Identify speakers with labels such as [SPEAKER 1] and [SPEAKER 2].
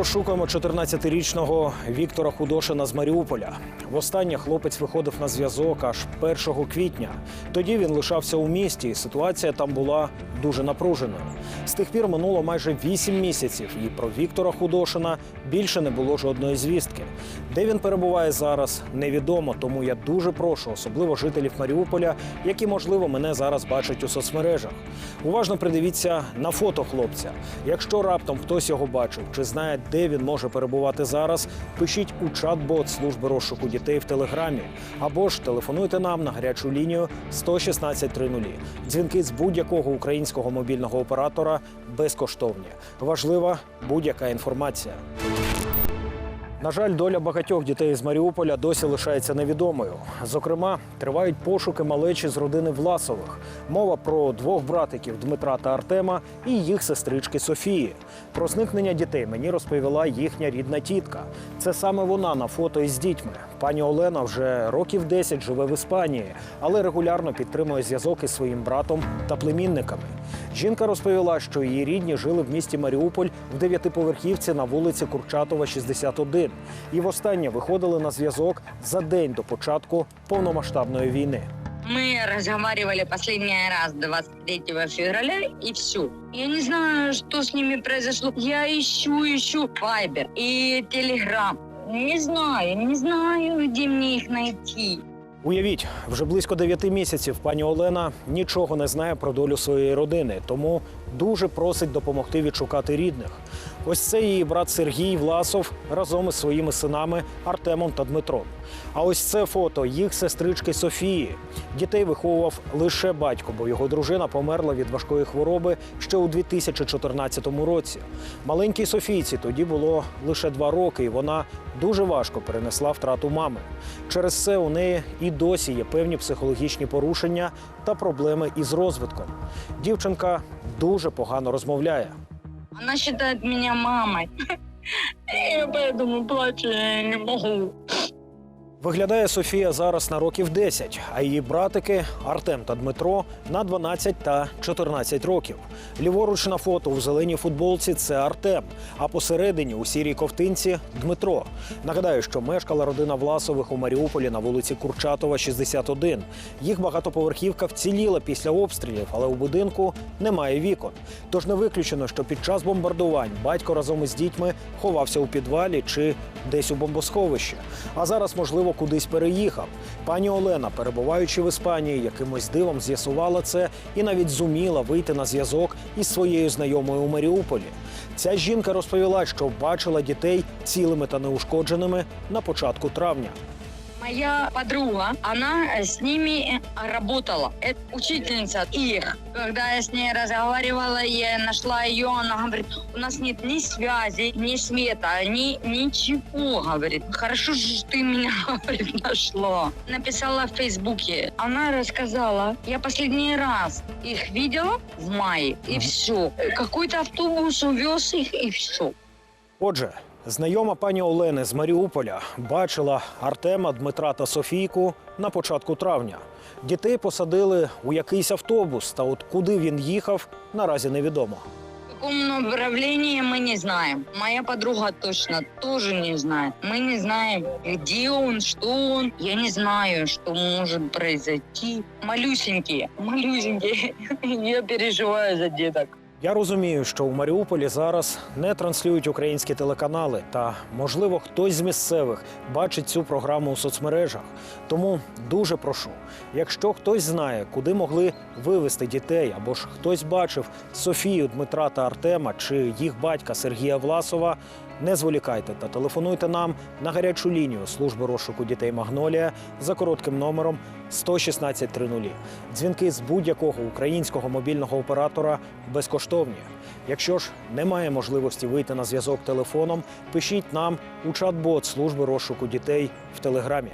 [SPEAKER 1] розшукуємо 14-річного Віктора Худошина з Маріуполя. Востаннє хлопець виходив на зв'язок аж 1 квітня. Тоді він лишався у місті, і ситуація там була дуже напруженою. З тих пір минуло майже 8 місяців, і про Віктора Худошина більше не було жодної звістки. Де він перебуває зараз, невідомо. Тому я дуже прошу, особливо жителів Маріуполя, які можливо мене зараз бачать у соцмережах. Уважно придивіться на фото хлопця. Якщо раптом хтось його бачив чи знає, де він може перебувати зараз, пишіть у чат-бот служби розшуку дітей в телеграмі або ж телефонуйте нам на гарячу лінію 116 30. Дзвінки з будь-якого українського мобільного оператора безкоштовні. Важлива будь-яка інформація. На жаль, доля багатьох дітей з Маріуполя досі лишається невідомою. Зокрема, тривають пошуки малечі з родини Власових. Мова про двох братиків Дмитра та Артема і їх сестрички Софії. Про зникнення дітей мені розповіла їхня рідна тітка. Це саме вона на фото із дітьми. Пані Олена вже років 10 живе в Іспанії, але регулярно підтримує зв'язок із своїм братом та племінниками. Жінка розповіла, що її рідні жили в місті Маріуполь в дев'ятиповерхівці на вулиці Курчатова, 61. І востаннє виходили на зв'язок за день до початку повномасштабної війни.
[SPEAKER 2] Мы разговаривали последний раз 23 февраля и все. Я не знаю, что с ними произошло. Я ищу, ищу Вайбер и Телеграм. Не знаю, не знаю, где мне их найти.
[SPEAKER 1] Уявіть, вже близько 9 місяців пані Олена нічого не знає про долю своєї родини, тому дуже просить допомогти відшукати рідних. Ось це її брат Сергій Власов разом із своїми синами Артемом та Дмитром. А ось це фото їх сестрички Софії. Дітей виховував лише батько, бо його дружина померла від важкої хвороби ще у 2014 році. Маленькій Софійці тоді було лише два роки, і вона дуже важко перенесла втрату мами. Через це у неї і досі є певні психологічні порушення та проблеми із розвитком. Дівчинка дуже погано розмовляє.
[SPEAKER 2] Вона вважає мене мамою. Я поэтому плачу, я не могу.
[SPEAKER 1] Виглядає Софія зараз на років 10, а її братики Артем та Дмитро на 12 та 14 років. Ліворуч на фото у зеленій футболці це Артем, а посередині у сірій ковтинці Дмитро. Нагадаю, що мешкала родина Власових у Маріуполі на вулиці Курчатова, 61. Їх багатоповерхівка вціліла після обстрілів, але у будинку немає вікон. Тож не виключено, що під час бомбардувань батько разом із дітьми ховався у підвалі чи десь у бомбосховищі. А зараз, можливо, кудись переїхав. Пані Олена, перебуваючи в Іспанії, якимось дивом з'ясувала це і навіть зуміла вийти на зв'язок із своєю знайомою у Маріуполі. Ця жінка розповіла, що бачила дітей цілими та неушкодженими на початку травня.
[SPEAKER 2] Моя подруга, она с ними работала. Это учительница их. Когда я с ней разговаривала, я нашла ее, она говорит, у нас нет ни связи, ни света, ни ничего, говорит. Хорошо, что ты меня, говорит, нашла. Написала в Фейсбуке. Она рассказала, я последний раз их видела в мае, и все. Какой-то автобус увез их, и все.
[SPEAKER 1] Отже, знайома пані Олени з Маріуполя бачила Артема, Дмитра та Софійку на початку травня. Дітей посадили у якийсь автобус, та от куди він їхав, наразі невідомо.
[SPEAKER 2] Каком направлении мы не знаем. Моя подруга точно тоже не знает. Мы не знаем, где он, что он. Я не знаю, что может произойти. Малюсенькие, малюсенькие. Я переживаю за деток.
[SPEAKER 1] Я розумію, що у Маріуполі зараз не транслюють українські телеканали, та можливо хтось з місцевих бачить цю програму у соцмережах. Тому дуже прошу, якщо хтось знає, куди могли вивезти дітей, або ж хтось бачив Софію, Дмитра та Артема чи їх батька Сергія Власова, не зволікайте та телефонуйте нам на гарячу лінію служби розшуку дітей Магнолія за коротким номером 116 30. Дзвінки з будь-якого українського мобільного оператора безкоштовні. Якщо ж немає можливості вийти на зв'язок телефоном, пишіть нам у чат-бот служби розшуку дітей в телеграмі.